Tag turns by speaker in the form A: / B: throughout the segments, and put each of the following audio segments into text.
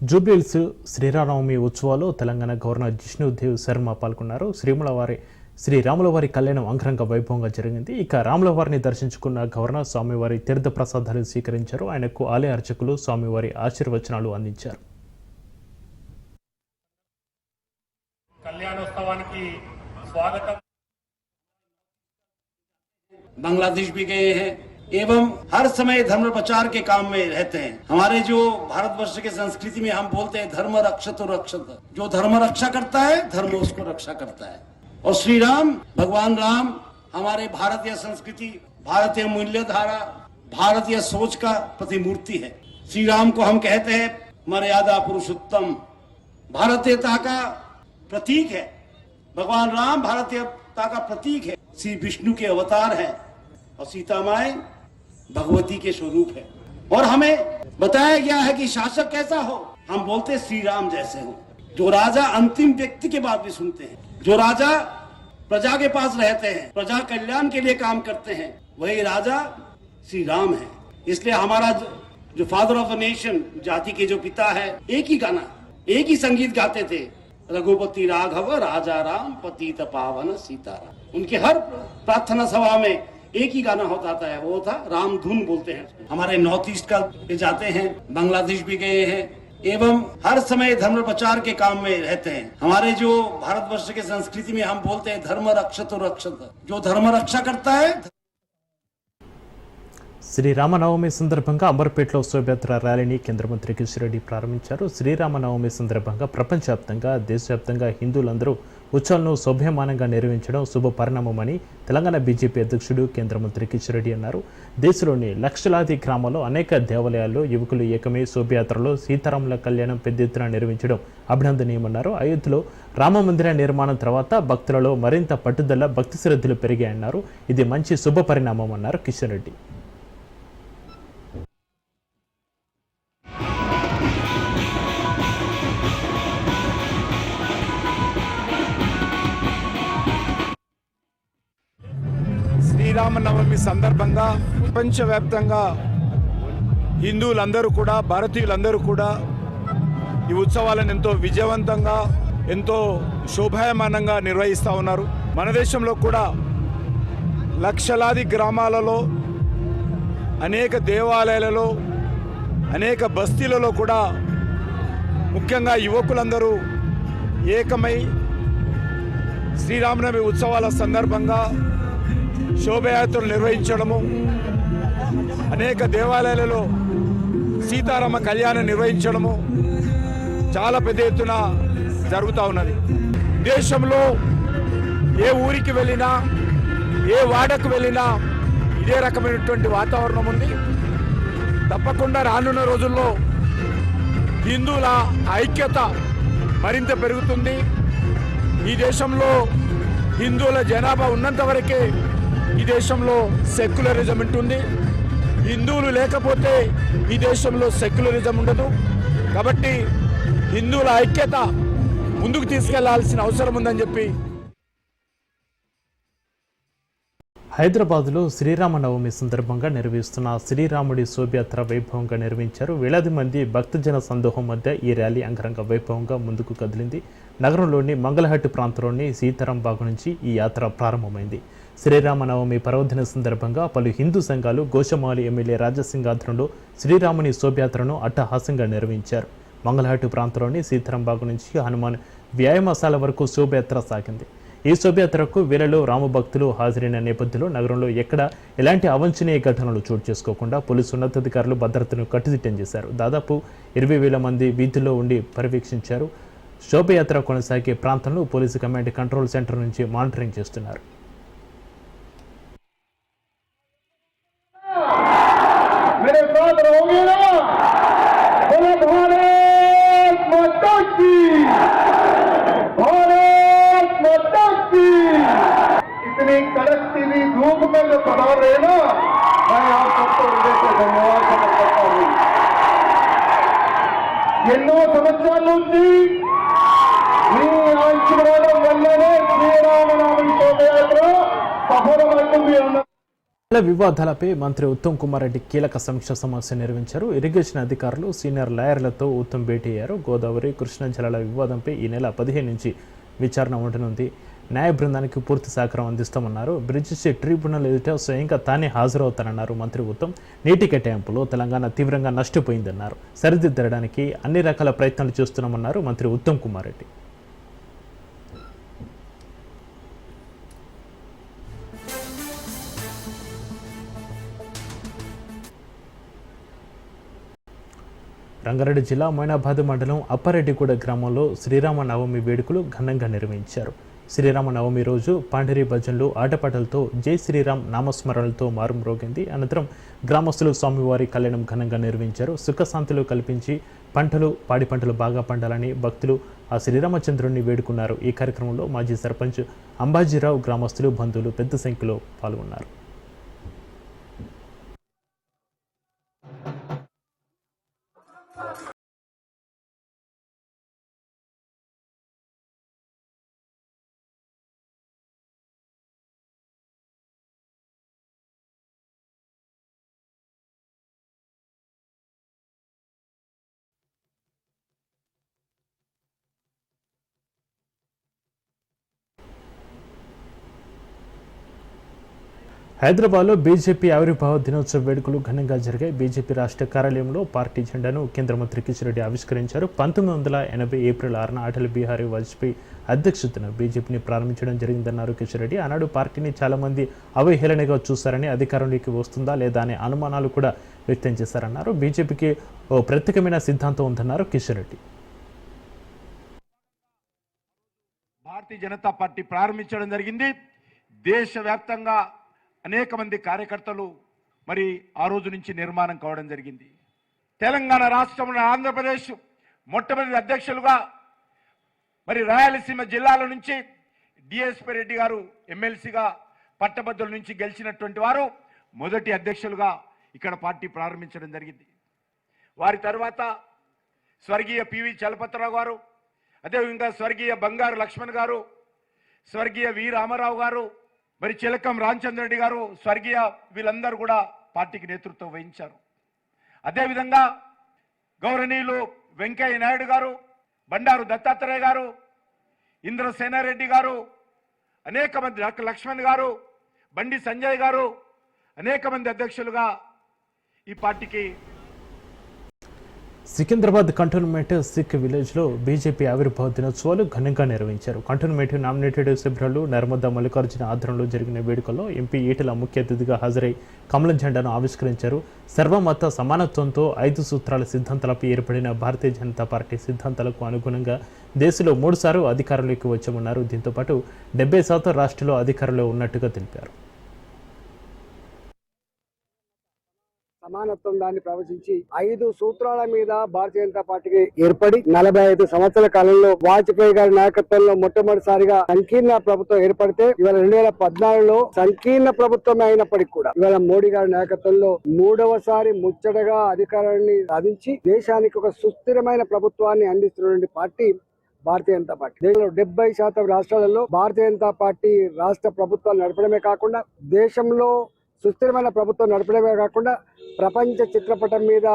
A: జూబ్లీహిల్స్ శ్రీరామనవమి ఉత్సవాల్లో తెలంగాణ గవర్నర్ జిష్ణుదేవ్ శర్మ పాల్గొన్నారు శ్రీములవారి శ్రీ రాములవారి కళ్యాణం అంగరంగ వైభవంగా జరిగింది ఇక రాములవారిని దర్శించుకున్న గవర్నర్ స్వామివారి తీర్థ ప్రసాదాలు స్వీకరించారు ఆయనకు ఆలయ అర్చకులు స్వామివారి ఆశీర్వచనాలు అందించారు
B: కళ్యాణోత్సవానికి స్వాగతం
C: बांग्लादेश भी गए हैं एवं हर समय धर्म प्रचार के काम में रहते हैं। हमारे जो भारतवर्ष के संस्कृति में हम बोलते हैं धर्म रक्षत और रक्षत। जो धर्म रक्षा करता है, धर्म उसको रक्षा करता है। और श्री राम, भगवान राम, हमारे भारतीय संस्कृति, भारतीय मूल्य धारा भारतीय सोच का प्रतिमूर्ति है। श्री राम को हम कहते हैं मर्यादा पुरुषोत्तम। भारतीयता का प्रतीक है। भगवान राम भारतीयता का प्रतीक है। श्री विष्णु के अवतार है और सीता माए भगवती के स्वरूप है। और हमें बताया गया है कि शासक कैसा हो? हम बोलते श्री राम जैसे हो। जो राजा अंतिम व्यक्ति के बात भी सुनते हैं। जो राजा प्रजा के पास रहते हैं प्रजा कल्याण के लिए काम करते हैं वही राजा श्री राम है। इसलिए हमारा जो, फादर ऑफ़ अ नेशन जाति के जो पिता है एक ही गाना एक ही संगीत गाते थे। रघुपति राघव राजा राम पतित पावन सीताराम। उनके हर प्रार्थना सभा में एक ही गाना होता था वो था राम धुन बोलते हैं हमारे नॉर्थ ईस्ट का पे जाते हैं बांग्लादेश भी गए हैं एवं हर समय धर्म प्रचार के काम में रहते हैं हमारे जो भारतवर्ष के संस्कृति में हम बोलते हैं धर्म रक्षत और रक्षत जो धर्म रक्षा करता है
A: శ్రీరామనవమి సందర్భంగా అంబర్పేటలో శోభయాత్ర ర్యాలీని కేంద్ర మంత్రి కిషన్ రెడ్డి ప్రారంభించారు శ్రీరామనవమి సందర్భంగా ప్రపంచవ్యాప్తంగా దేశవ్యాప్తంగా హిందువులందరూ ఉత్సవాలను శోభ్యమానంగా నిర్వహించడం శుభ పరిణామమని తెలంగాణ బీజేపీ అధ్యక్షుడు కేంద్ర మంత్రి కిషన్ రెడ్డి అన్నారు. దేశంలోని లక్షలాది గ్రామాల్లో అనేక దేవాలయాల్లో యువకులు ఏకమే శోభయాత్రలో సీతారాముల కళ్యాణం పెద్ద ఎత్తున నిర్వహించడం అభినందనీయమన్నారు. అయోధ్యలో రామమందిర నిర్మాణం తర్వాత భక్తులలో మరింత పట్టుదల భక్తి శ్రద్ధలు పెరిగాయన్నారు. ఇది మంచి శుభ పరిణామం అన్నారు కిషన్ రెడ్డి.
D: శ్రీరామనవమి సందర్భంగా ప్రపంచవ్యాప్తంగా హిందువులందరూ కూడా భారతీయులందరూ కూడా ఈ ఉత్సవాలను ఎంతో విజయవంతంగా ఎంతో శోభాయమానంగా నిర్వహిస్తూ ఉన్నారు. మన దేశంలో కూడా లక్షలాది గ్రామాలలో అనేక దేవాలయాలలో అనేక బస్తీలలో కూడా ముఖ్యంగా యువకులందరూ ఏకమై శ్రీరామనవమి ఉత్సవాల సందర్భంగా శోభయాత్రలు నిర్వహించడము అనేక దేవాలయాలలో సీతారామ కళ్యాణం నిర్వహించడము చాలా పెద్ద ఎత్తున జరుగుతూ ఉన్నది. దేశంలో ఏ ఊరికి వెళ్ళినా ఏ వాడకు వెళ్ళినా ఇదే రకమైనటువంటి వాతావరణం ఉంది. తప్పకుండా రానున్న రోజుల్లో హిందువుల ఐక్యత మరింత పెరుగుతుంది. ఈ దేశంలో హిందువుల జనాభా ఉన్నంత వరకే ఈ దేశంలో సెక్యులరిజం ఉంటుంది. హిందువులు లేకపోతే ఈ దేశంలో సెక్యులరిజం ఉండదు. కాబట్టి హిందువుల ఐక్యత ముందుకు తీసుకెళ్ళాల్సిన అవసరం ఉందని చెప్పి
A: హైదరాబాద్లో శ్రీరామనవమి సందర్భంగా నిర్వహిస్తున్న శ్రీరాముడి శోభయాత్ర వైభవంగా నిర్వహించారు. వేలాది మంది భక్తజన సందోహం మధ్య ఈ ర్యాలీ అంగరంగ వైభవంగా ముందుకు కదిలింది. నగరంలోని మంగళహట్టు ప్రాంతంలోని సీతారాం బాగు నుంచి ఈ యాత్ర ప్రారంభమైంది. శ్రీరామనవమి పర్వదిన సందర్భంగా పలు హిందూ సంఘాలు గోషమాలి ఎమ్మెల్యే రాజసింగ్ ఆధ్వర్యంలో శ్రీరాముని శోభయాత్రను అట్టహాసంగా నిర్వహించారు. మంగళహట్టు ప్రాంతంలోని సీతారాంబాగు నుంచి హనుమాన్ వ్యాయామశాల వరకు శోభయాత్ర సాగింది. ఈ శోభయాత్రకు వేలలో రామభక్తులు హాజరైన నేపథ్యంలో నగరంలో ఎక్కడ ఎలాంటి అవంచనీయ ఘటనలు చోటు చేసుకోకుండా పోలీసు ఉన్నతాధికారులు భద్రతను కట్టుదిట్టం చేశారు. దాదాపు ఇరవై వేల మంది వీధుల్లో ఉండి పర్యవేక్షించారు. శోభయాత్ర కొనసాగే ప్రాంతంలో పోలీసు కమాండ్ కంట్రోల్ సెంటర్ నుంచి మానిటరింగ్ చేస్తున్నారు. వివాదాలపై మంత్రి ఉత్తమ్ కుమార్ రెడ్డి కీలక సమీక్ష సమావేశం నిర్వహించారు. ఇరిగేషన్ అధికారులు సీనియర్ లాయర్లతో ఉత్తమ్ భేటీ అయ్యారు. గోదావరి కృష్ణా జలాల వివాదంపై ఈ నెల పదిహేను నుంచి విచారణ ఉండనుంది. న్యాయ బృందానికి పూర్తి సహకారం అందిస్తామన్నారు. బ్రిటిష్ ట్రిబ్యునల్ ఎదుట స్వయంగా తానే హాజరవుతానన్నారు మంత్రి ఉత్తమ్. నీటి కేటాయింపులో తెలంగాణ తీవ్రంగా నష్టపోయిందన్నారు. సరిదిద్దడానికి అన్ని రకాల ప్రయత్నాలు చేస్తున్నామన్నారు మంత్రి ఉత్తమ్ కుమార్ రెడ్డి. రంగారెడ్డి జిల్లా మొయినాబాద్ మండలం అప్పారెడ్డిగూడ గ్రామంలో శ్రీరామ నవమి వేడుకలు ఘనంగా నిర్వహించారు. శ్రీరామ నవమి రోజు పాండరి భజనలు ఆటపాటలతో జై శ్రీరామ్ నామస్మరణలతో మారుమ్రోగింది అనంతరం గ్రామస్తులు స్వామివారి కళ్యాణం ఘనంగా నిర్వహించారు. సుఖశాంతులు కల్పించి పంటలు పాడి పంటలు బాగా పండాలని భక్తులు ఆ శ్రీరామచంద్రుడిని వేడుకున్నారు. ఈ కార్యక్రమంలో మాజీ సర్పంచ్ అంబాజీరావు గ్రామస్తులు బంధువులు పెద్ద సంఖ్యలో పాల్గొన్నారు. హైదరాబాద్లో బీజేపీ ఆవిర్భావ దినోత్సవ వేడుకలు ఘనంగా జరిగాయి. బీజేపీ రాష్ట్ర కార్యాలయంలో పార్టీ జెండాను కేంద్ర మంత్రి కిషన్ రెడ్డి ఆవిష్కరించారు. పంతొమ్మిది వందల ఎనభై ఏప్రిల్ ఆరున అటల్ బిహారీ వాజ్పేయి అధ్యక్షతన బీజేపీని ప్రారంభించడం జరిగిందన్నారు కిషన్ రెడ్డి. ఆనాడు పార్టీని చాలామంది అవహేళనగా చూశారని అధికారంలోకి వస్తుందా లేదా అనే అనుమానాలు కూడా వ్యక్తం చేశారన్నారు. బీజేపీకి ఓ ప్రత్యేకమైన సిద్ధాంతం ఉందన్నారు కిషన్ రెడ్డి.
D: భారతీయ జనతా పార్టీ ప్రారంభించడం జరిగింది. దేశవ్యాప్తంగా అనేక మంది కార్యకర్తలు మరి ఆ రోజు నుంచి నిర్మాణం కావడం జరిగింది. తెలంగాణ రాష్ట్రంలో ఆంధ్రప్రదేశ్ మొట్టమొదటి అధ్యక్షులుగా మరి రాయలసీమ జిల్లాల నుంచి డిఎస్పి రెడ్డి గారు ఎమ్మెల్సీగా పట్టభద్రుల నుంచి గెలిచినటువంటి వారు మొదటి అధ్యక్షులుగా ఇక్కడ పార్టీ ప్రారంభించడం జరిగింది. వారి తర్వాత స్వర్గీయ పివి చలపతిరావు గారు అదేవిధంగా స్వర్గీయ బంగారు లక్ష్మణ్ గారు స్వర్గీయ వి రామారావు గారు మరి చిలకం రామచంద్ర రెడ్డి గారు స్వర్గీయ వీళ్ళందరూ కూడా పార్టీకి నేతృత్వం వహించారు. అదేవిధంగా గౌరవనీయులు వెంకయ్య నాయుడు గారు బండారు దత్తాత్రేయ గారు ఇంద్రసేనారెడ్డి గారు అనేక మంది డాక్టర్ లక్ష్మణ్ గారు బండి సంజయ్ గారు అనేక మంది అధ్యక్షులుగా ఈ పార్టీకి
A: సికింద్రాబాద్ కంటోన్మెంట్ సిక్ విలేజ్లో బీజేపీ ఆవిర్భావ దినోత్సవాలు ఘనంగా నిర్వహించారు. కంటోన్మెంట్ నామినేటెడ్ సభ్యులు నర్మదా మల్లికార్జున ఆధ్వర్యంలో జరిగిన వేడుకల్లో ఎంపీ ఈటల ముఖ్య అతిథిగా హాజరై కమలం జెండాను ఆవిష్కరించారు. సర్వమత సమానత్వంతో ఐదు సూత్రాల సిద్ధాంతాలపై ఏర్పడిన భారతీయ జనతా పార్టీ సిద్ధాంతాలకు అనుగుణంగా దేశంలో మూడుసార్లు అధికారంలోకి వచ్చామన్నారు. దీంతోపాటు డెబ్బై శాతం రాష్ట్రంలో అధికారంలో ఉన్నట్టుగా తెలిపారు.
E: సమానత్వం దాన్ని ప్రవచించి ఐదు సూత్రాల మీద భారతీయ జనతా పార్టీకి ఏర్పడి నలభై ఐదు సంవత్సరాల కాలంలో వాజ్పేయి గారి నాయకత్వంలో మొట్టమొదటిసారిగా సంకీర్ణ ప్రభుత్వం ఏర్పడితే ఇవాళ రెండు వేల పద్నాలుగులో సంకీర్ణ ప్రభుత్వం అయినప్పటికీ కూడా ఇవాళ మోడీ గారి నాయకత్వంలో మూడవసారి ముచ్చటగా అధికారాన్ని సాధించి దేశానికి ఒక సుస్థిరమైన ప్రభుత్వాన్ని అందిస్తున్నటువంటి పార్టీ భారతీయ జనతా పార్టీ. దేశంలో డెబ్బై శాతం రాష్ట్రాలలో భారతీయ జనతా పార్టీ రాష్ట్ర ప్రభుత్వాలు నడపడమే కాకుండా దేశంలో సుస్థిరమైన ప్రభుత్వం నడపడమే కాకుండా ప్రపంచ చిత్రపటం మీద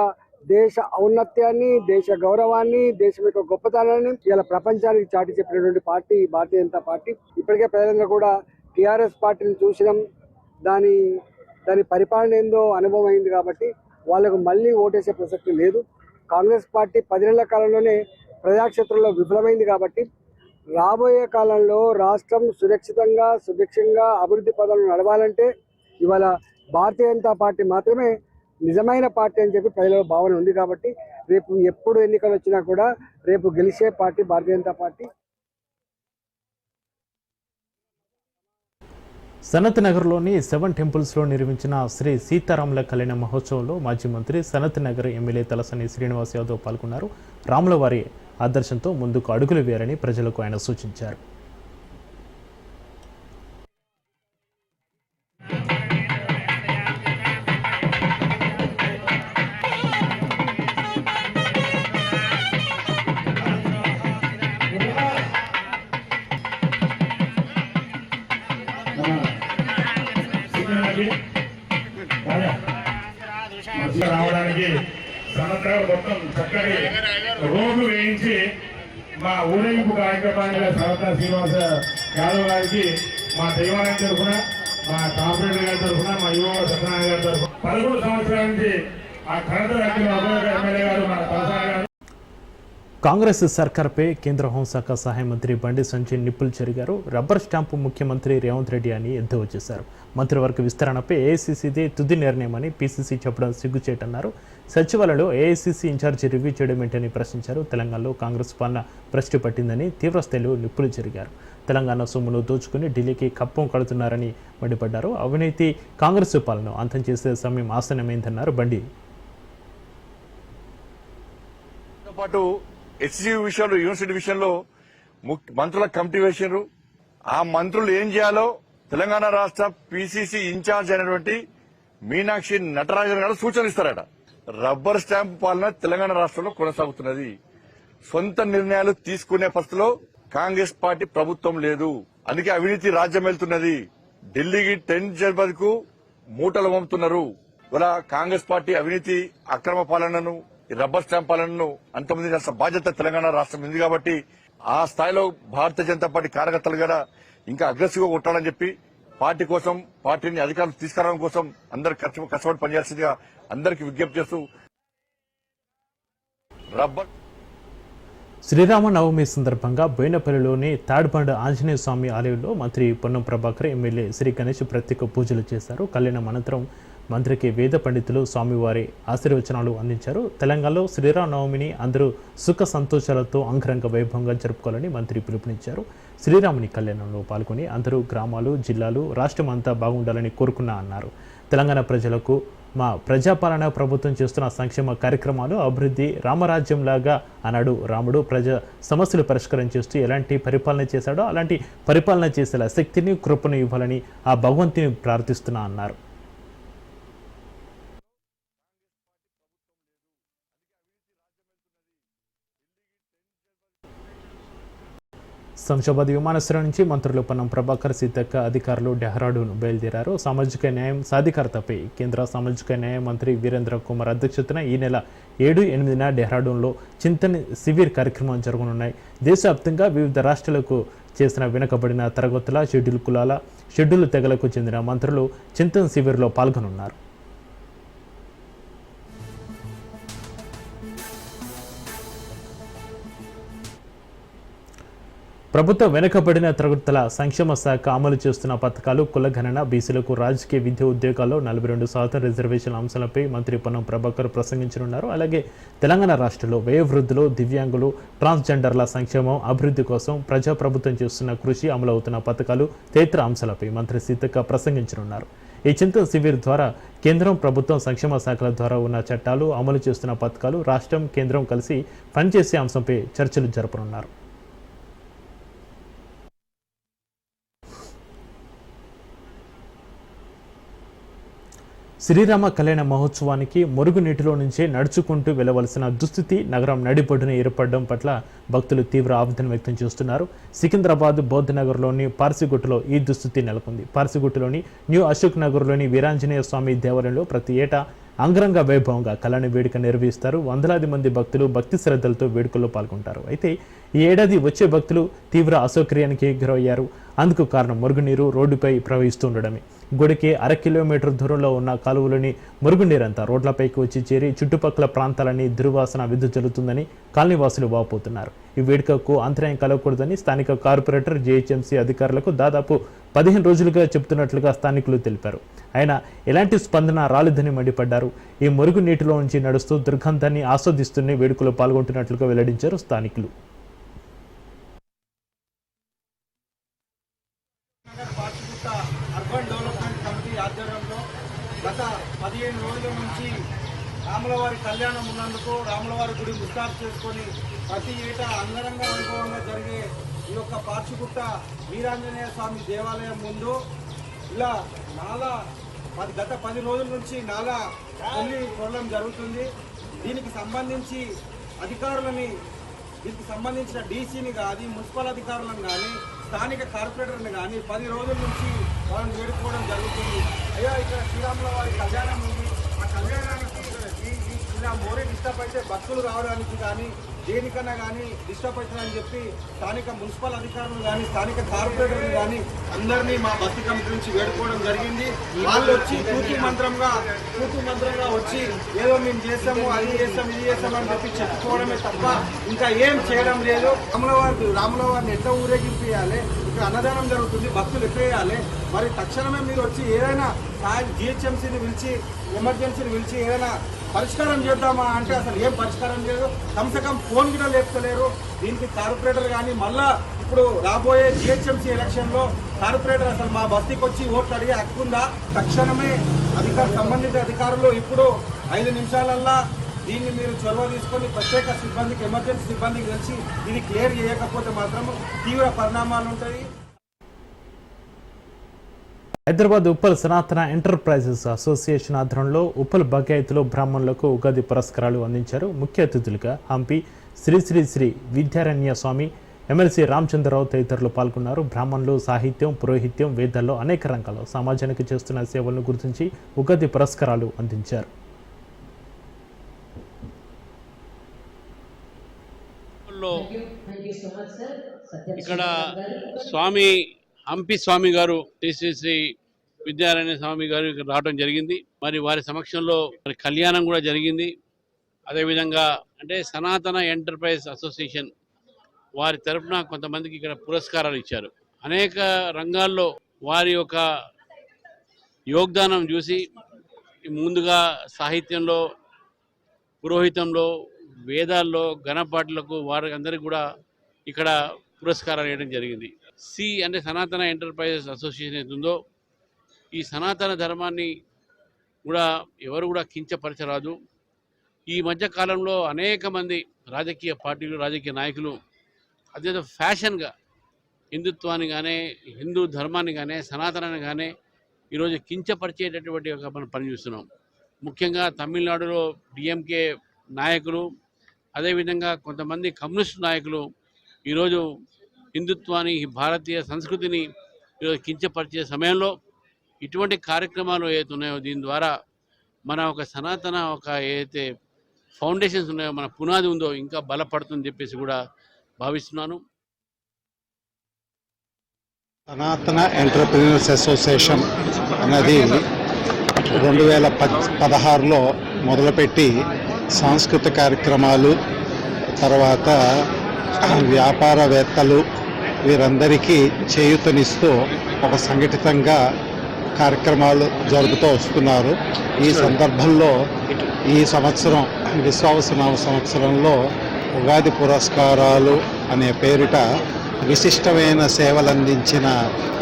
E: దేశ ఔన్నత్యాన్ని దేశ గౌరవాన్ని దేశం యొక్క గొప్పతనాన్ని ఇలా ప్రపంచానికి చాటి చెప్పినటువంటి పార్టీ భారతీయ జనతా పార్టీ. ఇప్పటికే ప్రజలందరూ కూడా టీఆర్ఎస్ పార్టీని చూసినాం. దాని దాని పరిపాలన ఏందో అనుభవం అయింది కాబట్టి వాళ్ళకు మళ్ళీ ఓటేసే ప్రసక్తి లేదు. కాంగ్రెస్ పార్టీ పది నెలల కాలంలోనే ప్రజాక్షేత్రంలో విఫలమైంది కాబట్టి రాబోయే కాలంలో రాష్ట్రం సురక్షితంగా సుభిక్షంగా అభివృద్ధి పదాలను నడవాలంటే ఇవాళ భారతీయ జనతా పార్టీ మాత్రమే నిజమైన పార్టీ అని చెప్పి ప్రజల భావన ఉంది కాబట్టి రేపు ఎప్పుడు ఎన్నికలు వచ్చినా కూడా రేపు గెలిచే పార్టీ భారతీయ జనతా పార్టీ.
A: సనత్ నగర్లోని సెవెన్ టెంపుల్స్లో నిర్మించిన శ్రీ సీతారాముల కళ్యాణ మహోత్సవంలో మాజీ మంత్రి సనత్ నగర్ ఎమ్మెల్యే తలసాని శ్రీనివాస్ యాదవ్ పాల్గొన్నారు. రాముల వారి ఆదర్శంతో ముందుకు అడుగులు వేయాలని ప్రజలకు ఆయన సూచించారు.
F: సార్ మొత్తం చక్కటి రోడ్లు వేయించి మా ఊరేగింపు కార్యక్రమానికి సవత శ్రీనివాస యాదవ్ గారికి మా దైవాలయం తరఫున మా కార్పొరేటర్ గారి తరఫున మా యువ సత్యనారాయణ గారి తరఫున. పదకొండు సంవత్సరాల నుంచి ఆ ఘనత రాజ్యం అభివృద్ధి ఎమ్మెల్యే గారు మన తలసాని గారు
A: కాంగ్రెస్ సర్కార్పై కేంద్ర హోంశాఖ సహాయ మంత్రి బండి సంజయ్ నిప్పులు చెరిగారు. రబ్బర్ స్టాంపు ముఖ్యమంత్రి రేవంత్ రెడ్డి అని ఎద్దేవా చేశారు. మంత్రివర్గ విస్తరణపై ఏఐసీసీదే తుది నిర్ణయమని పీసీసీ చెప్పడం సిగ్గుచేటన్నారు. సచివాలయంలో ఏఐసీసీ ఇన్ఛార్జి రివ్యూ చేయడం ఏంటని ప్రశ్నించారు. తెలంగాణలో కాంగ్రెస్ పాలన భ్రష్టు పట్టిందని తీవ్రస్థాయిలో నిప్పులు చెరిగారు. తెలంగాణ సొమ్మును దోచుకుని ఢిల్లీకి కప్పం కడుతున్నారని మండిపడ్డారు. అవినీతి కాంగ్రెస్ పాలన అంతం చేసే సమయం ఆసనమైందన్నారు బండి.
G: పాటు హెచ్సీ విషయంలో యూనివర్సిటీ విషయంలో ముఖ్య- మంత్రుల కమిటీ వేసారు ఆ మంత్రులు ఏం చేయాలో తెలంగాణ రాష్ట్ర పిసిసి ఇన్ఛార్జ్ అయినటువంటి మీనాక్షి నటరాజన్ గారు సూచనలు ఇస్తారట రబ్బర్ స్టాంప్ పాలన తెలంగాణ రాష్ట్రంలో కొనసాగుతున్నది. సొంత నిర్ణయాలు తీసుకునే పరిస్థితిలో కాంగ్రెస్ పార్టీ ప్రభుత్వం లేదు. అందుకే అవినీతి రాజ్యం వెళ్తున్నది. ఢిల్లీకి టెన్ జనవరికు మూటలు పంపుతున్నారు ఇలా కాంగ్రెస్ పార్టీ అవినీతి అక్రమ పాలనను ఈ రబ్బర్ స్టాంపాలను అంతమంది అంతమంది బాధ్యత తెలంగాణ రాష్ట్రం ఉంది కాబట్టి ఆ స్థాయిలో భారతీయ జనతా పార్టీ కార్యకర్తలు కూడా ఇంకా అగ్రెసివ్గా కొట్టాలని చెప్పి పార్టీ కోసం పార్టీని అధికారం తీసుకురావడం కోసం అందరు కష్టపడి పనిచేయాల్సిందిగా అందరికి విజ్ఞప్తి చేస్తూ రబ్బర్
A: శ్రీరామ నవమి సందర్భంగా బోయినపల్లిలోని తాడ్బండ్ ఆంజనేయ స్వామి ఆలయంలో మంత్రి పొన్నం ప్రభాకర్ ఎమ్మెల్యే శ్రీ గణేష్ ప్రత్యేక పూజలు చేశారు. కళ్యాణం అనంతరం మంత్రికి వేద పండితులు స్వామివారి ఆశీర్వచనాలు అందించారు. తెలంగాణలో శ్రీరామ నవమిని అందరూ సుఖ సంతోషాలతో అంగరంగ వైభవంగా జరుపుకోవాలని మంత్రి పిలుపునిచ్చారు. శ్రీరాముని కళ్యాణంలో పాల్గొని అందరూ గ్రామాలు జిల్లాలు రాష్ట్రం అంతా బాగుండాలని కోరుకున్నా అన్నారు. తెలంగాణ ప్రజలకు మా ప్రజాపాలన ప్రభుత్వం చేస్తున్న సంక్షేమ కార్యక్రమాలు అభివృద్ధి రామరాజ్యంలాగా అన్నాడు రాముడు. ప్రజా సమస్యలు పరిష్కారం చేస్తూ ఎలాంటి పరిపాలన చేశాడో అలాంటి పరిపాలన చేసేలా శక్తిని కృపను ఇవ్వాలని ఆ భగవంతుని ప్రార్థిస్తున్నా అన్నారు. శంషాబాద్ విమానాశ్రయం నుంచి మంత్రులు పొన్నం ప్రభాకర్ సీతక్క అధికారులు డెహ్రాడూన్ బయలుదేరారు. సామాజిక న్యాయం సాధికారతపై కేంద్ర సామాజిక న్యాయ మంత్రి వీరేంద్ర కుమార్ అధ్యక్షతన ఈ నెల ఏడు ఎనిమిదిన డెహ్రాడూన్లో చింతన్ శిబిర్ కార్యక్రమం జరగనున్నాయి. దేశవ్యాప్తంగా వివిధ రాష్ట్రాలకు చేసిన వెనుకబడిన తరగతుల షెడ్యూల్ కులాల షెడ్యూల్ తెగలకు చెందిన మంత్రులు చింతన్ శిబిర్లో పాల్గొనున్నారు. ప్రభుత్వం వెనుకబడిన తరగతుల సంక్షేమ శాఖ అమలు చేస్తున్న పథకాలు కులగణన బీసీలకు రాజకీయ విద్య ఉద్యోగాల్లో నలభై రెండు శాతం రిజర్వేషన్ అంశాలపై మంత్రి పొన్నం ప్రభాకర్ ప్రసంగించనున్నారు. అలాగే తెలంగాణ రాష్ట్రంలో వయోవృద్ధులు దివ్యాంగులు ట్రాన్స్జెండర్ల సంక్షేమం అభివృద్ధి కోసం ప్రజాప్రభుత్వం చేస్తున్న కృషి అమలవుతున్న పథకాలు తదితర అంశాలపై మంత్రి సీతక్క ప్రసంగించనున్నారు. ఈ చింతన శిబిర్ ద్వారా కేంద్రం ప్రభుత్వం సంక్షేమ శాఖల ద్వారా ఉన్న చట్టాలు అమలు చేస్తున్న పథకాలు రాష్ట్రం కేంద్రం కలిసి పనిచేసే అంశంపై చర్చలు జరపనున్నారు. శ్రీరామ కళ్యాణ మహోత్సవానికి మురుగునీటిలో నుంచే నడుచుకుంటూ వెళ్ళవలసిన దుస్థితి నగరం నడిపొడ్డున ఏర్పడడం పట్ల భక్తులు తీవ్ర ఆవేదన వ్యక్తం చేస్తున్నారు. సికింద్రాబాద్ బౌద్ధ నగర్లోని ఈ దుస్థితి నెలకొంది. పార్సిగుట్టులోని న్యూ అశోక్ నగర్లోని వీరాంజనేయ స్వామి దేవాలయంలో ప్రతి ఏటా అంగరంగ వైభవంగా కళని వేడుక నిర్వహిస్తారు. వందలాది మంది భక్తులు భక్తి శ్రద్ధలతో వేడుకల్లో పాల్గొంటారు. అయితే ఈ ఏడాది వచ్చే భక్తులు తీవ్ర అసౌకర్యానికి గురయ్యారు అందుకు కారణం మురుగునీరు రోడ్డుపై ప్రవహిస్తుండడమే గుడికి అర కిలోమీటర్ దూరంలో ఉన్న కాలువలోని మురుగునీరంతా రోడ్లపైకి వచ్చి చేరి చుట్టుపక్కల ప్రాంతాలని దుర్వాసన విద్యుత్ కాలనీవాసులు వాపోతున్నారు. ఈ వేడుకకు అంతరాయం కలగకూడదని స్థానిక కార్పొరేటర్ జేహెచ్ఎంసీ అధికారులకు దాదాపు పదిహేను రోజులుగా చెబుతున్నట్లుగా స్థానికులు తెలిపారు. ఆయన ఎలాంటి స్పందన రాలేదని మండిపడ్డారు. ఈ మురుగు నీటిలో నుంచి నడుస్తూ దుర్గంధాన్ని ఆస్వాదిస్తూనే వేడుకలో పాల్గొంటున్నట్లుగా వెల్లడించారు స్థానికులు.
H: అర్బన్ డెవలప్మెంట్ కమిటీ ఆధ్వర్యంలో గత పదిహేను రోజుల నుంచి రాములవారి కళ్యాణం ఉన్నందుకు రాములవారి గుడి ముస్తాబు చేసుకొని ప్రతి ఏటా అంగరంగ వైభవంగా జరిగే ఈ యొక్క పార్చుగుట్ట వీరాంజనేయ స్వామి దేవాలయం ముందు ఇలా నాలా పది గత పది రోజుల నుంచి నాలా తల్లి చూడడం జరుగుతుంది. దీనికి సంబంధించి అధికారులని దీనికి సంబంధించిన డీసీని కానీ మున్సిపల్ అధికారులను కానీ స్థానిక కార్పొరేటర్ని కానీ పది రోజుల నుంచి వాళ్ళని వేడుకోవడం జరుగుతుంది. అయ్యా ఇక్కడ శ్రీరాముల వారి కళ్యాణం ఉంది. ఆ కళ్యాణానికి ఇలా ఈ మోరీ డిస్టర్బ్ అయితే బస్సులు రావడానికి కానీ దేనికన్నా కానీ డిస్టర్బ్ అవుతుందని చెప్పి స్థానిక మున్సిపల్ అధికారులు కానీ స్థానిక కార్పొరేటర్లు కానీ అందరినీ మా బస్సు కమిటీ నుంచి వేడుకోవడం జరిగింది. వాళ్ళు వచ్చి పూర్తి మంత్రంగా తూతు మంత్రంగా వచ్చి ఏదో మేము చేసాము అది చేసాం ఇది చేసాం అని చెప్పి చెప్పుకోవడమే తప్ప ఇంకా ఏం చేయడం లేదు. రాములవారి రాములవారిని ఎట్లా ఊరేగింపేయాలి? ఇక్కడ అన్నదానం జరుగుతుంది భక్తులు ఎట్లా మరి తక్షణమే మీరు వచ్చి ఏదైనా సాయం జిహెచ్ఎంసీని పిలిచి ఎమర్జెన్సీని పిలిచి ఏదైనా పరిష్కారం చేద్దామా అంటే అసలు ఏం పరిష్కారం లేదు. కమ్సే కమ్ ఫోన్ కూడా లేపుతలేరు. దీనికి కార్పొరేటర్ కానీ మళ్ళా ఇప్పుడు రాబోయే జిహెచ్ఎంసీ ఎలక్షన్లో కార్పొరేటర్ అసలు మా బస్తీకి వచ్చి ఓట్లు అడిగే హక్కుందా తక్షణమే అధికార సంబంధిత అధికారులు ఇప్పుడు ఐదు నిమిషాలల్లా దీన్ని మీరు చొరవ తీసుకొని ప్రత్యేక సిబ్బందికి ఎమర్జెన్సీ సిబ్బందికి తెలిసి ఇది క్లియర్ చేయకపోతే మాత్రం తీవ్ర పరిణామాలు ఉంటాయి.
A: హైదరాబాద్ ఉప్పల్ సనాతన ఎంటర్ప్రైజెస్ అసోసియేషన్ ఆధ్వర్యంలో ఉప్పల్ బగాయత్లో బ్రాహ్మణులకు ఉగాది పురస్కారాలు అందించారు. ముఖ్య అతిథులుగా హంపి శ్రీ శ్రీ శ్రీ విద్యారణ్య స్వామి ఎమ్మెల్సీ రామచంద్రరావు తదితరులు పాల్గొన్నారు. బ్రాహ్మణులు సాహిత్యం పురోహిత్యం వేదాల్లో అనేక రంగాల్లో సమాజానికి చేస్తున్న సేవలను గుర్తించి ఉగాది పురస్కారాలు అందించారు.
I: ఇక్కడ స్వామి హంపి స్వామి గారు టీసీసీ శ్రీ శ్రీ విద్యారాయణ స్వామి గారు ఇక్కడ రావడం జరిగింది. మరి వారి సమక్షంలో మరి కళ్యాణం కూడా జరిగింది. అదేవిధంగా అంటే సనాతన ఎంటర్ప్రైజ్ అసోసియేషన్ వారి తరఫున కొంతమందికి ఇక్కడ పురస్కారాలు ఇచ్చారు. అనేక రంగాల్లో వారి యొక్క యోగదానం చూసి ముందుగా సాహిత్యంలో పురోహితంలో వేదాల్లో గణపాటలకు వారి అందరికీ కూడా ఇక్కడ పురస్కారాలు ఇవ్వడం జరిగింది. సి అంటే సనాతన ఎంటర్ప్రైజెస్ అసోసియేషన్ ఏదో ఉందో ఈ సనాతన ధర్మాన్ని కూడా ఎవరు కూడా కించపరచరాదు. ఈ మధ్య కాలంలో అనేక మంది రాజకీయ పార్టీలు రాజకీయ నాయకులు అదేదో ఫ్యాషన్గా హిందుత్వాన్ని కానీ హిందూ ధర్మాన్ని కానీ సనాతనాన్ని కానీ ఈరోజు కించపరిచేటటువంటి ఒక మనం పని చూస్తున్నాం. ముఖ్యంగా తమిళనాడులో డిఎంకే నాయకులు అదేవిధంగా కొంతమంది కమ్యూనిస్ట్ నాయకులు ఈరోజు హిందుత్వాన్ని ఈ భారతీయ సంస్కృతిని కించపరిచే సమయంలో ఇటువంటి కార్యక్రమాలు ఏవైతే ఉన్నాయో దీని ద్వారా మన ఒక సనాతన ఒక ఏదైతే ఫౌండేషన్స్ ఉన్నాయో మన పునాది ఉందో ఇంకా బలపడుతుందని చెప్పేసి కూడా భావిస్తున్నాను.
J: సనాతన ఎంటర్ప్రీనర్స్ అసోసియేషన్ అన్నది రెండు వేల పద్ పదహారులో మొదలుపెట్టి సాంస్కృతిక కార్యక్రమాలు తర్వాత వ్యాపారవేత్తలు వీరందరికీ చేయూతనిస్తూ ఒక సంఘటితంగా కార్యక్రమాలు జరుపుతూ వస్తున్నారు. ఈ సందర్భంలో ఈ సంవత్సరం విశ్వావసనామ సంవత్సరంలో ఉగాది పురస్కారాలు అనే పేరిట విశిష్టమైన సేవలు అందించిన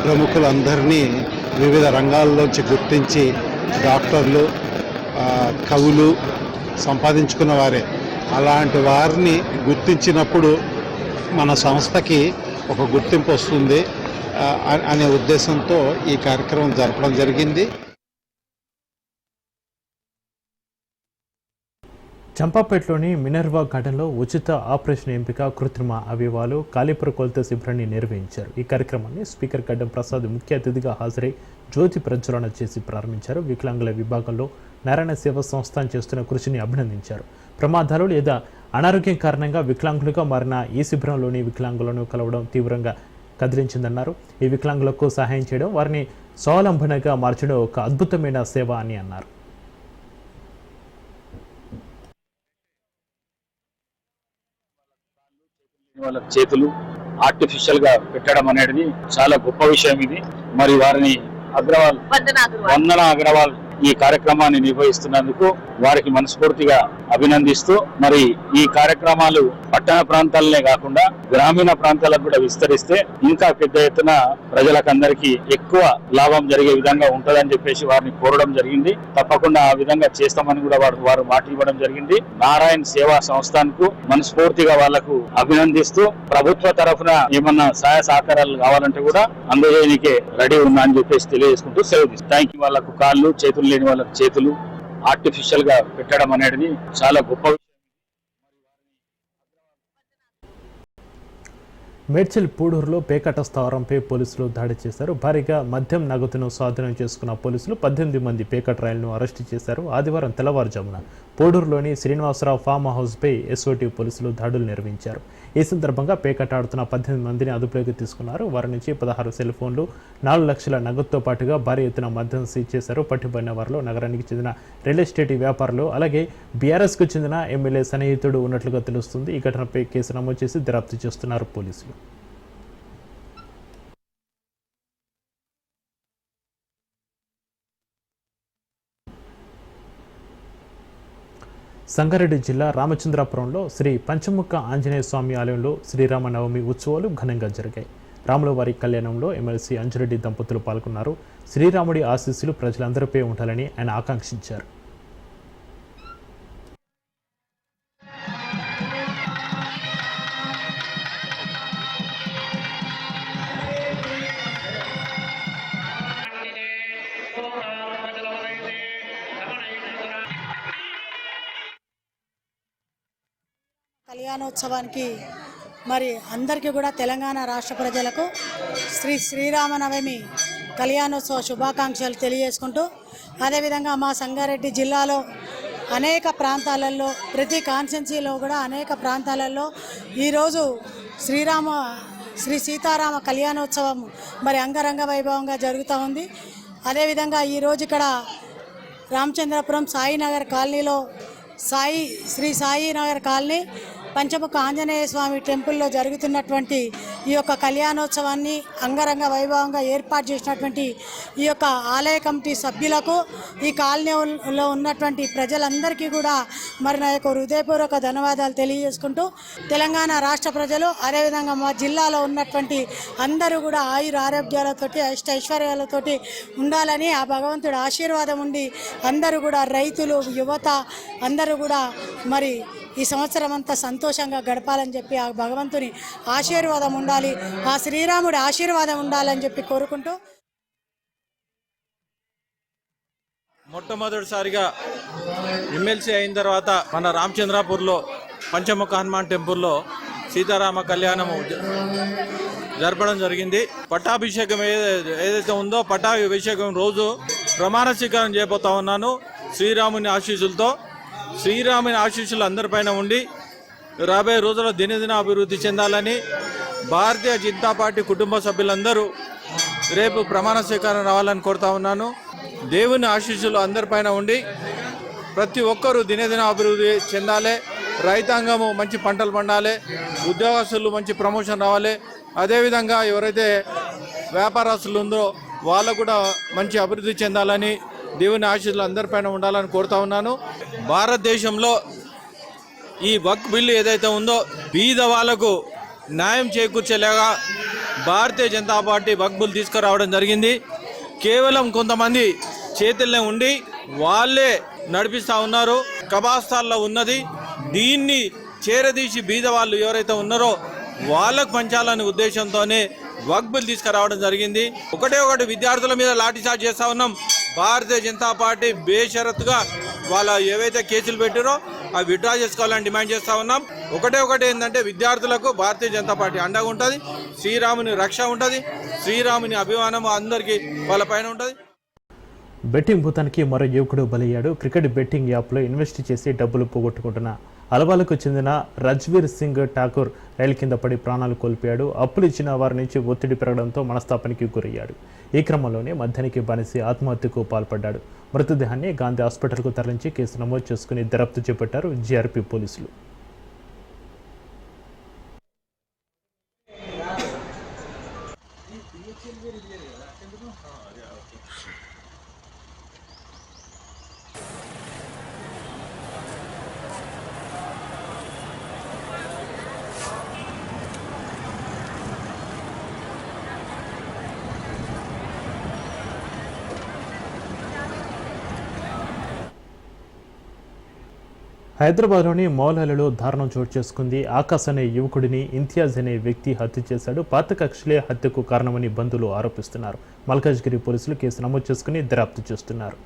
J: ప్రముఖులందరినీ వివిధ రంగాల్లోంచి గుర్తించి డాక్టర్లు కవులు సంపాదించుకున్న వారే. అలాంటి వారిని గుర్తించినప్పుడు మన సంస్థకి ఒక గుర్తింపు వస్తుంది అనే ఉద్దేశంతో ఈ కార్యక్రమం జరపడం జరిగింది.
A: చంపాపేటలోని మినర్వా గార్డెన్లో ఉచిత ఆపరేషన్ ఎంపిక కృత్రిమ అవయవాలు కాలిపుర కొలత శిబిరాన్ని నిర్వహించారు. ఈ కార్యక్రమాన్ని స్పీకర్ గడ్డం ప్రసాద్ ముఖ్య అతిథిగా హాజరై జ్యోతి ప్రజ్వలన చేసి ప్రారంభించారు. వికలాంగుల విభాగంలో నారాయణ సేవ సంస్థ చేస్తున్న కృషిని అభినందించారు. ప్రమాదాలు లేదా అనారోగ్యం కారణంగా వికలాంగులుగా మారిన ఈ శిబిరంలోని వికలాంగులను కలవడం తీవ్రంగా కదిలించిందన్నారు. ఈ వికలాంగులకు సహాయం చేయడం వారిని స్వావలంబనగా మార్చడం ఒక అద్భుతమైన సేవ అని అన్నారు.
K: వాళ్ళ చేతులు ఆర్టిఫిషియల్గా పెట్టడం అనేది చాలా గొప్ప విషయం ఇది. మరి వారిని అగ్రవాల్. వందన అగ్రవాల్ ఈ కార్యక్రమాన్ని నిర్వహిస్తున్నందుకు వారికి మనస్ఫూర్తిగా అభినందిస్తూ మరి ఈ కార్యక్రమాలు పట్టణ ప్రాంతాలనే కాకుండా గ్రామీణ ప్రాంతాలకు కూడా విస్తరిస్తే ఇంకా పెద్ద ఎత్తున ప్రజలకందరికీ ఎక్కువ లాభం జరిగే విధంగా ఉంటుందని చెప్పేసి వారిని కోరడం జరిగింది. తప్పకుండా ఆ విధంగా చేస్తామని కూడా వారు వారు మాట ఇవ్వడం జరిగింది. నారాయణ సేవా సంస్థకు మనస్ఫూర్తిగా వాళ్ళకు అభినందిస్తూ ప్రభుత్వ తరఫున ఏమన్నా సహాయ సహకారాలు కావాలంటే కూడా అందజేయనికే రెడీ ఉన్నా అని చెప్పేసి తెలియజేసుకుంటూ సెలవు థ్యాంక్ యూ వాళ్ళకు కాళ్ళు చేతులు లేని వాళ్ళ చేతులు ఆర్టిఫిషియల్గా పెట్టడం అనేది చాలా గొప్ప
A: మేడ్చల్ పూడూరులో పేకట స్థావరంపై పోలీసులు దాడి చేశారు. భారీగా మద్యం నగదును స్వాధీనం చేసుకున్న పోలీసులు పద్దెనిమిది మంది పేకట రైళ్ళను అరెస్టు చేశారు. ఆదివారం తెల్లవారుజామున పోడూరులోని శ్రీనివాసరావు ఫామ్ హౌస్పై ఎస్ఓటీ పోలీసులు దాడులు నిర్వహించారు. ఈ సందర్భంగా పేకటాడుతున్న పద్దెనిమిది మందిని అదుపులోకి తీసుకున్నారు. వారి నుంచి పదహారు సెల్ ఫోన్లు నాలుగు లక్షల నగదుతో పాటుగా భారీ ఎత్తున మద్యం సీజ్ చేశారు పట్టుబడిన వారిలో నగరానికి చెందిన రియల్ ఎస్టేట్ వ్యాపారులు అలాగే బీఆర్ఎస్కు చెందిన ఎమ్మెల్యే సన్నిహితుడు ఉన్నట్లుగా తెలుస్తుంది. ఈ ఘటనపై కేసు నమోదు చేసి దర్యాప్తు చేస్తున్నారు పోలీసులు. సంగారెడ్డి జిల్లా రామచంద్రాపురంలో శ్రీ పంచముఖ ఆంజనేయ స్వామి ఆలయంలో శ్రీరామనవమి ఉత్సవాలు ఘనంగా జరిగాయి. రాములవారి కళ్యాణంలో ఎమ్మెల్సీ అంజురెడ్డి దంపతులు పాల్గొన్నారు. శ్రీరాముడి ఆశీస్సులు ప్రజలందరిపై ఉండాలని ఆయన ఆకాంక్షించారు.
L: ఉత్సవానికి మరి అందరికీ కూడా తెలంగాణ రాష్ట్ర ప్రజలకు శ్రీ శ్రీరామనవమి కళ్యాణోత్సవ శుభాకాంక్షలు తెలియజేసుకుంటూ అదేవిధంగా మా సంగారెడ్డి జిల్లాలో అనేక ప్రాంతాలలో ప్రతి కాన్స్టెన్సీలో కూడా అనేక ప్రాంతాలలో ఈరోజు శ్రీరామ శ్రీ సీతారామ కళ్యాణోత్సవం మరి అంగరంగ వైభవంగా జరుగుతూ ఉంది. అదేవిధంగా ఈరోజు ఇక్కడ రామచంద్రపురం సాయినగర్ కాలనీలో సాయి శ్రీ సాయినగర్ కాలనీ పంచముఖ ఆంజనేయ స్వామి టెంపుల్లో జరుగుతున్నటువంటి ఈ యొక్క కళ్యాణోత్సవాన్ని అంగరంగ వైభవంగా ఏర్పాటు చేసినటువంటి ఈ యొక్క ఆలయ కమిటీ సభ్యులకు ఈ కాలనీలో ఉన్నటువంటి ప్రజలందరికీ కూడా మరి నా యొక్క హృదయపూర్వక ధన్యవాదాలు తెలియజేసుకుంటూ తెలంగాణ రాష్ట్ర ప్రజలు అదేవిధంగా మా జిల్లాలో ఉన్నటువంటి అందరూ కూడా ఆయుర ఆరోగ్యాలతోటి అష్ట ఐశ్వర్యాలతోటి ఉండాలని ఆ భగవంతుడి ఆశీర్వాదం ఉండి అందరూ కూడా రైతులు యువత అందరూ కూడా మరి ఈ సంవత్సరం అంతా సంతోషంగా గడపాలని చెప్పి ఆ భగవంతుని ఆశీర్వాదం ఉండాలి. ఆ శ్రీరాముడి ఆశీర్వాదం ఉండాలని చెప్పి కోరుకుంటూ
M: మొట్టమొదటిసారిగా ఎమ్మెల్సీ అయిన తర్వాత మన రామచంద్రాపూర్లో పంచముఖ హనుమాన్ టెంపుల్లో సీతారామ కళ్యాణము జరపడం జరిగింది. పట్టాభిషేకం ఏదైతే ఉందో పట్టాభిషేకం రోజు ప్రమాణ స్వీకారం చేయబోతా ఉన్నాను. శ్రీరాముని ఆశీస్సులతో శ్రీరాముని ఆశీస్సులు అందరిపైన ఉండి రాబోయే రోజుల్లో దినదిన అభివృద్ధి చెందాలని భారతీయ జనతా పార్టీ కుటుంబ సభ్యులందరూ రేపు ప్రమాణ స్వీకారం రావాలని కోరుతా ఉన్నాను. దేవుని ఆశీస్సులు అందరిపైన ఉండి ప్రతి ఒక్కరూ దినదిన అభివృద్ధి చెందాలి. రైతాంగము మంచి పంటలు పండాలి. ఉద్యోగస్తులు మంచి ప్రమోషన్ రావాలి. అదేవిధంగా ఎవరైతే వ్యాపారస్తులు ఉందో వాళ్ళు కూడా మంచి అభివృద్ధి చెందాలని దేవుని ఆశీస్సులు అందరిపైన ఉండాలని కోరుతా ఉన్నాను. భారతదేశంలో ఈ వక్ బిల్లు ఏదైతే ఉందో బీద వాళ్ళకు న్యాయం చేకూర్చేలాగా భారతీయ జనతా పార్టీ వక్ బిల్ తీసుకురావడం జరిగింది. కేవలం కొంతమంది చేతుల్లో ఉండి వాళ్ళే నడిపిస్తూ ఉన్నారు. కబాస్తాల్లో ఉన్నది. దీన్ని చేరదీసి బీద వాళ్ళు ఎవరైతే ఉన్నారో వాళ్ళకు పంచాలనే ఉద్దేశంతోనే వక్ బిల్ తీసుకురావడం జరిగింది. ఒకటే ఒకటి విద్యార్థుల మీద లాఠీచార్జ్ చేస్తూ ఉన్నాం. భారతీయ జనతా పార్టీ బేషరత్గా వాళ్ళ ఏవైతే కేసులు పెట్టారో అవి విడ్రా చేసుకోవాలని డిమాండ్ చేస్తూ ఉన్నాం. ఒకటే ఒకటి ఏంటంటే విద్యార్థులకు భారతీయ జనతా పార్టీ అండగా ఉంటుంది శ్రీరాముని రక్ష ఉంటుంది శ్రీరాముని అభిమానం అందరికీ వాళ్ళ పైన ఉంటుంది.
A: బెట్టింగ్ భూతానికి మరో యువకుడు బలయ్యాడు. క్రికెట్ బెట్టింగ్ యాప్లో ఇన్వెస్ట్ చేసి డబ్బులు పోగొట్టుకుంటున్న అలవాలకు చెందిన రజ్వీర్ సింగ్ ఠాకూర్ రైలు కింద పడి ప్రాణాలు కోల్పోయాడు. అప్పులు ఇచ్చిన వారి నుంచి ఒత్తిడి పెరగడంతో మనస్తాపానికి గురయ్యాడు. ఈ క్రమంలోనే మద్యానికి బానిసి ఆత్మహత్యకు పాల్పడ్డాడు. మృతదేహాన్ని గాంధీ హాస్పిటల్కు తరలించి కేసు నమోదు చేసుకుని దర్యాప్తు చేపట్టారు. జీఆర్పీ పోలీసులు. హైదరాబాద్లోని మౌలాలలో దారుణం చోటు చేసుకుంది. ఆకాశ్ అనే యువకుడిని ఇంతియాజ్ అనే వ్యక్తి హత్య చేశాడు. పాత కక్షలే హత్యకు కారణమని బంధువులు ఆరోపిస్తున్నారు. మల్కాజ్గిరి పోలీసులు కేసు నమోదు చేసుకుని దర్యాప్తు చేస్తున్నారు.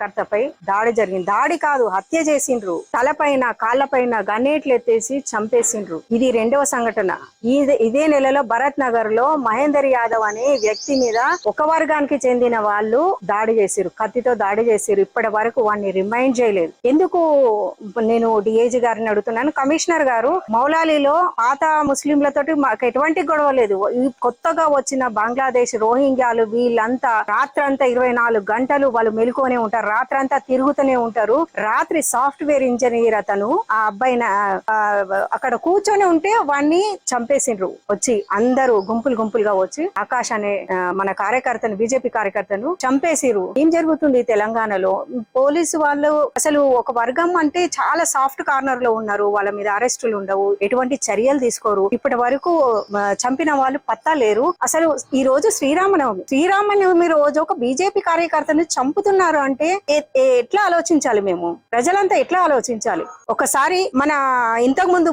N: కార్యకర్తపై దాడి జరిగింది. దాడి కాదు హత్య చేసిండ్రు. తలపైన కాళ్ళపైన గన్నేట్లు ఎత్తేసి చంపేసిండ్రు. ఇది రెండవ సంఘటన. ఇదే నెలలో భరత్ నగర్లో మహేందర్ యాదవ్ అనే వ్యక్తి మీద ఒక వర్గానికి చెందిన వాళ్ళు దాడి చేసిరు కత్తితో దాడి చేసిరు ఇప్పటి వరకు వాడిని రిమైండ్ చేయలేదు. ఎందుకు నేను డిఏజీ గారిని అడుగుతున్నాను? కమిషనర్ గారు మౌలాలీలో పాత ముస్లింలతోటి మాకు ఎటువంటి గొడవ లేదు. ఈ కొత్తగా వచ్చిన బంగ్లాదేశ్ రోహింగ్యాలు వీళ్ళంతా రాత్రంతా ఇరవై నాలుగు గంటలు వాళ్ళు మెలుకొని ఉంటారు. రాత్రంతా తిరుగుతూనే ఉంటారు. రాత్రి సాఫ్ట్వేర్ ఇంజనీర్ అతను ఆ అబ్బాయిన ఆ, అక్కడ కూర్చొని ఉంటే వాడిని చంపేసిండ్రు. వచ్చి అందరూ గుంపులు గుంపులుగా వచ్చి ఆకాష్ అనే మన కార్యకర్తను బీజేపీ కార్యకర్తను చంపేసిరు ఏం జరుగుతుంది తెలంగాణలో? పోలీసు వాళ్ళు అసలు ఒక వర్గం అంటే చాలా సాఫ్ట్ కార్నర్లో ఉన్నారు. వాళ్ళ మీద అరెస్టులు ఉండవు. ఎటువంటి చర్యలు తీసుకోరు. ఇప్పటి వరకు చంపిన వాళ్ళు పత్తా లేరు. అసలు ఈ రోజు శ్రీరామనవమి. శ్రీరామనవమి రోజు ఒక బీజేపీ కార్యకర్తను చంపుతున్నారు అంటే ఎట్లా ఆలోచించాలి మేము? ప్రజలంతా ఎట్లా ఆలోచించాలి? ఒకసారి మన ఇంతకు ముందు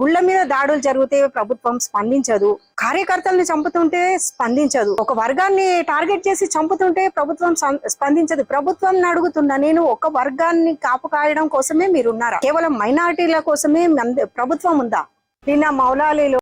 N: గుళ్ళ మీద దాడులు జరిగితే ప్రభుత్వం స్పందించదు. కార్యకర్తల్ని చంపుతుంటే స్పందించదు. ఒక వర్గాన్ని టార్గెట్ చేసి చంపుతుంటే ప్రభుత్వం స్పందించదు. ప్రభుత్వం అడుగుతున్నా నేను ఒక వర్గాన్ని కాపు కాయడం కోసమే మీరున్నారా? కేవలం మైనారిటీల కోసమే ప్రభుత్వం ఉందా? నిన్న మౌలాలీలో